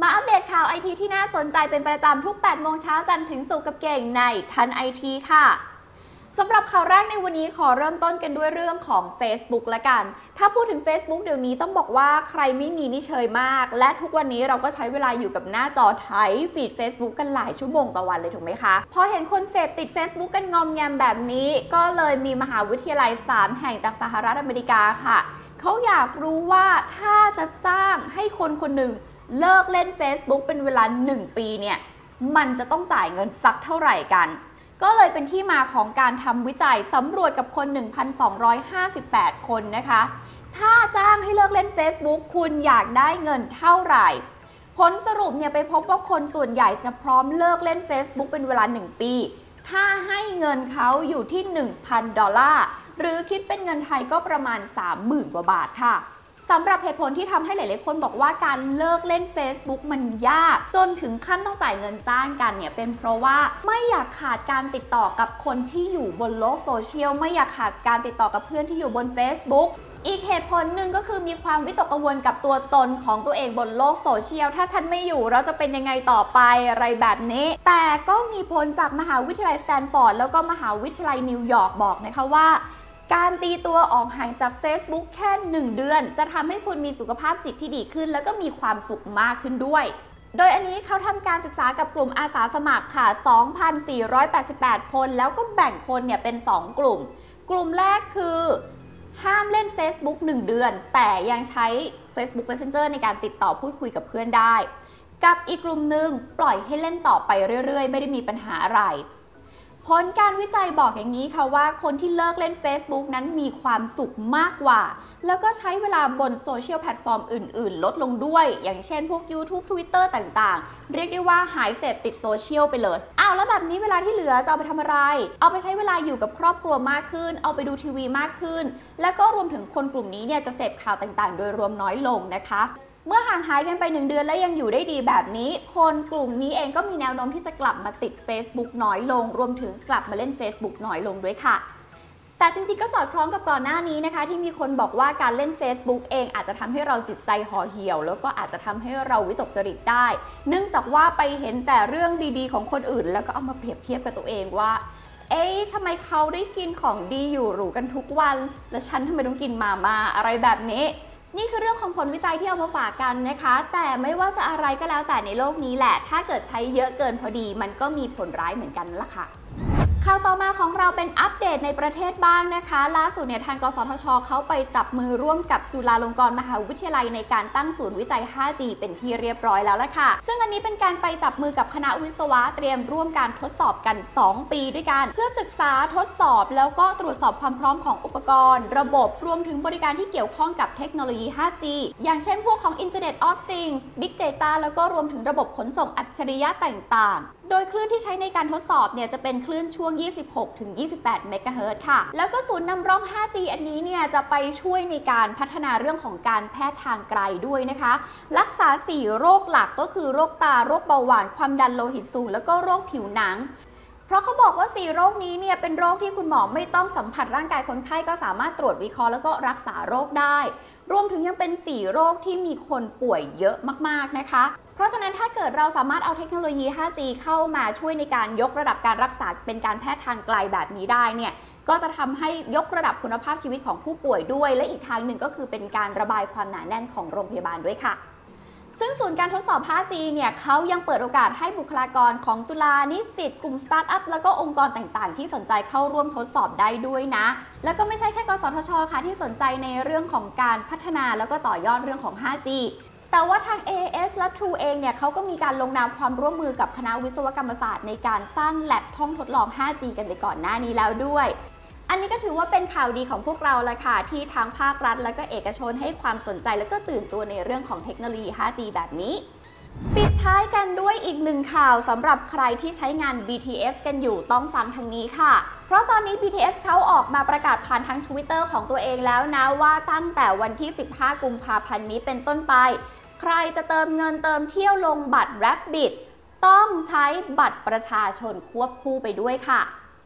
มาอัปเดตข่าวไอทีที่น่าสนใจเป็นประจำทุก 8 โมงเช้าจันทร์ถึงศุกร์กับเก่งในทันไอทีค่ะสำหรับข่าวแรกในวันนี้ขอเริ่มต้นกันด้วยเรื่องของ Facebook ละกัน ถ้าพูดถึง Facebook เดี๋ยวนี้ต้องบอกว่าใครไม่มีนี่เชยมาก และทุกวันนี้เราก็ใช้เวลาอยู่กับหน้าจอไถฟีด Facebook กันหลายชั่วโมงต่อวันเลยถูกไหมคะ พอเห็นคนเสพติด Facebook กันงอมแงมแบบนี้ ก็เลยมีมหาวิทยาลัย 3 แห่งจากสหรัฐอเมริกาค่ะ เขาอยากรู้ว่าถ้าจะจ้างให้คนคนหนึ่ง เลิกเล่น Facebook เป็นเวลา 1 ปีเนี่ย มันจะต้องจ่ายเงินสักเท่าไหร่กัน ก็เลยเป็นที่มาของการทำวิจัยสำรวจกับคน 1,258 คนนะคะ ถ้าจ้างให้เลิกเล่น Facebook คุณอยากได้เงินเท่าไหร่ ผลสรุปเนี่ยไปพบว่าคนส่วนใหญ่จะพร้อมเลิกเล่น Facebook เป็นเวลา 1 ปี ถ้าให้เงินเขาอยู่ที่ 1,000 ดอลลาร์ หรือคิดเป็นเงินไทยก็ประมาณ 30,000 กว่าบาทค่ะ สำหรับเหตุผลที่ทำให้หลาย ๆ คนบอกว่าการเลิกเล่น Facebook มันยาก จนถึงขั้นต้องจ่ายเงินจ้างกันเนี่ยเป็นเพราะว่าไม่อยากขาดการติดต่อกับคนที่อยู่บนโลกโซเชียลไม่อยากขาดการติดต่อกับเพื่อนที่อยู่บน Facebook อีกเหตุผลหนึ่งก็คือมีความวิตกกังวลกับตัวตนของตัวเองบนโลกโซเชียล ถ้าฉันไม่อยู่เราจะเป็นยังไงต่อไปอะไรแบบนี้ แต่ก็มีผลจากมหาวิทยาลัยสแตนฟอร์ดแล้วก็มหาวิทยาลัยนิวยอร์กบอกนะคะว่า การตีตัวออกห่างจาก Facebook แค่ 1 เดือน จะทำให้คุณมีสุขภาพจิตที่ดีขึ้น แล้วก็มีความสุขมากขึ้นด้วย โดยอันนี้เขาทำการศึกษากับกลุ่มอาสาสมัครค่ะ 2,488 คน แล้วก็แบ่งคนเนี่ยเป็น 2 กลุ่ม กลุ่มแรกคือห้ามเล่น Facebook 1 เดือน แต่ยังใช้ Facebook Messenger ในการติดต่อพูดคุยกับเพื่อนได้ กับอีกกลุ่มหนึ่งปล่อยให้เล่นต่อไปเรื่อยๆ ไม่ได้มีปัญหาอะไร ผลการวิจัยบอกอย่างนี้ค่ะว่าคนที่เลิกเล่น Facebook นั้นมีความสุขมากกว่า แล้วก็ใช้เวลาบนโซเชียลแพลตฟอร์มอื่น ๆ ลดลงด้วย อย่างเช่นพวก YouTube Twitter ต่างๆ เรียกได้ว่าหายเสพติดโซเชียลไปเลย อ้าวแล้วแบบนี้เวลาที่เหลือจะเอาไปทำอะไร เอาไปใช้เวลาอยู่กับครอบครัวมากขึ้น เอาไปดูทีวีมากขึ้น แล้วก็รวมถึงคนกลุ่มนี้เนี่ยจะเสพข่าวต่างๆ โดยรวมน้อยลงนะคะ เมื่อห่างหายกันไป 1 เดือนและยังอยู่ได้ดีแบบนี้ คนกลุ่มนี้เองก็มีแนวโน้มที่จะกลับมาติด Facebook น้อยลง รวมถึงกลับมาเล่น Facebook น้อยลงด้วยค่ะ แต่จริงๆ ก็สอดคล้องกับก่อนหน้านี้นะคะ ที่มีคนบอกว่าการเล่น Facebook เองอาจจะทำให้เราจิตใจห่อเหี่ยว แล้วก็อาจจะทำให้เราวิตกจริตได้ เนื่องจากว่าไปเห็นแต่เรื่องดีๆ ของคนอื่น แล้วก็เอามาเปรียบเทียบกับตัวเองว่าเอ๊ะทำไมเขาได้กินของดีอยู่หรูกันทุกวัน แล้วฉันทำไมต้องกินมามาอะไรแบบนี้ นี่คือเรื่องของผลวิจัยที่เอามาฝากกันนะคะ แต่ไม่ว่าจะอะไรก็แล้วแต่ในโลกนี้แหละ ถ้าเกิดใช้เยอะเกินพอดี มันก็มีผลร้ายเหมือนกันล่ะค่ะ ข่าวต่อมาของเราเป็นอัปเดตในประเทศบ้างนะคะ ล่าสุดเนี่ยทางกสทชเขาไปจับมือร่วมกับจุฬาลงกรณ์มหาวิทยาลัยในการตั้งศูนย์วิจัย 5G เป็นที่เรียบร้อยแล้วละค่ะ ซึ่งอันนี้เป็นการไปจับมือกับคณะวิศวะเตรียมร่วมการทดสอบกัน 2 ปีด้วยกัน เพื่อศึกษาทดสอบ แล้วก็ตรวจสอบความพร้อมของอุปกรณ์ ระบบรวมถึงบริการที่เกี่ยวข้องกับเทคโนโลยี 5G อย่างเช่นพวกของ Internet of Things Big Data แล้วก็รวมถึงระบบขนส่งอัจฉริยะต่างๆ โดยคลื่นที่ใช้ในการทดสอบเนี่ยจะเป็นคลื่นช่วง 26-28 เมกะเฮิรตซ์ค่ะ แล้วก็ศูนย์นำร่อง 5G อันนี้เนี่ยจะไปช่วยในการพัฒนาเรื่องของการแพทย์ทางไกลด้วยนะคะ รักษา 4 โรคหลักก็คือโรคตา โรคเบาหวาน ความดันโลหิตสูง แล้วก็โรคผิวหนังเพราะเขาบอกว่า 4 โรคนี้เนี่ยเป็นโรคที่คุณหมอไม่ต้องสัมผัสร่างกายคนไข้ก็สามารถตรวจวิเคราะห์แล้วก็รักษาโรคได้ รวมถึงยังเป็น 4 โรคที่มีคนป่วยเยอะมากๆนะคะ ราะฉะนั้นถ้าเกิดเราสามารถเอาเทคโนโลยี 5G เข้ามาช่วยในการยกระดับการรักษาเป็นการแพทย์ทางไกลแบบนี้ได้เนี่ยก็จะทำให้ยกระดับคุณภาพชีวิตของผู้ป่วยด้วย และอีกทางหนึ่งก็คือเป็นการระบายความหนาแน่นของโรงพยาบาลด้วยค่ะ ซึ่งศูนย์การทดสอบ 5G เนี่ยเขายังเปิดโอกาสให้บุคลากรของจุฬานิสิตกลุ่มสตาร์ทอัพแล้วก็องค์กรต่างๆ ที่สนใจเข้าร่วมทดสอบได้ด้วยนะ แล้วก็ไม่ใช่แค่กสทชค่ะที่สนใจในเรื่องของการพัฒนาแล้วก็ต่อยอดเรื่องของ 5G แต่ว่าทาง AS และ True เองเนี่ยเขาก็มีการลงนามความร่วมมือกับคณะวิศวกรรมศาสตร์ในการสร้างแลบห้องทดลอง 5G กันไปก่อนหน้านี้แล้วด้วย อันนี้ก็ถือว่าเป็นข่าวดีของพวกเราละค่ะ ที่ทางภาครัฐ และก็เอกชนให้ความสนใจและก็ตื่นตัวในเรื่องของเทคโนโลยี 5G แบบนี้ปิดท้ายกันด้วยอีกหนึ่งข่าวสำหรับใครที่ใช้งาน BTS กันอยู่ต้องฟังทางนี้ค่ะ เพราะตอนนี้ BTS เขาออกมาประกาศผ่านทาง Twitter ของตัวเองแล้วนะว่าตั้งแต่วันที่ 15 กุมภาพันธ์นี้เป็นต้นไป ใครจะเติมเงินเติมเที่ยวลงบัตร Rabbit ต้องใช้บัตรประชาชนควบคู่ไปด้วยค่ะ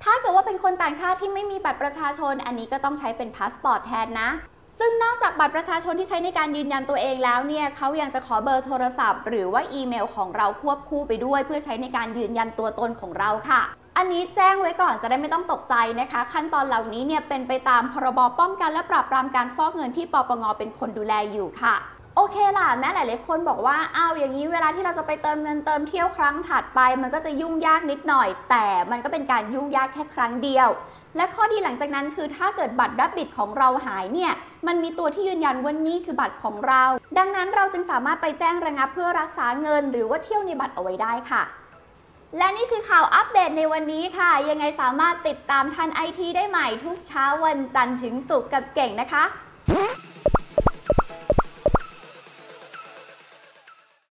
ถ้าเกิดว่าเป็นคนต่างชาติที่ไม่มีบัตรประชาชน อันนี้ก็ต้องใช้เป็นพาสปอร์ตแทนนะ ซึ่งนอกจากบัตรประชาชนที่ใช้ในการยืนยันตัวเองแล้วเนี่ยเขายังจะขอเบอร์โทรศัพท์ หรือว่าอีเมลของเราควบคู่ไปด้วย เพื่อใช้ในการยืนยันตัวตนของเราค่ะอันนี้แจ้งไว้ก่อนจะได้ไม่ต้องตกใจนะคะ ขั้นตอนเหล่านี้เนี่ยเป็นไปตามพรบป้องกันและปราบปรามการฟอกเงินที่ปปงเป็นคนดูแลอยู่ค่ะ โอเคล่ะแม้หลาย ๆ คนบอกว่าอ้าวอย่างนี้เวลาที่เราจะไปเติมเงินเติมเที่ยวครั้งถัดไป มันก็จะยุ่งยากนิดหน่อย แต่มันก็เป็นการยุ่งยากแค่ครั้งเดียว และข้อดีหลังจากนั้นคือถ้าเกิดบัตรรับบิดของเราหายเนี่ยมันมีตัวที่ยืนยันว่านี่คือบัตรของเรา ดังนั้นเราจึงสามารถไปแจ้งระงับเพื่อรักษาเงิน หรือว่าเที่ยวในบัตรเอาไว้ได้ค่ะและนี่คือข่าวอัปเดตในวันนี้ค่ะ ยังไงสามารถติดตามทันไอทีได้ใหม่ทุกเช้าวันจันทร์ถึงศุกร์กับเก่งนะคะ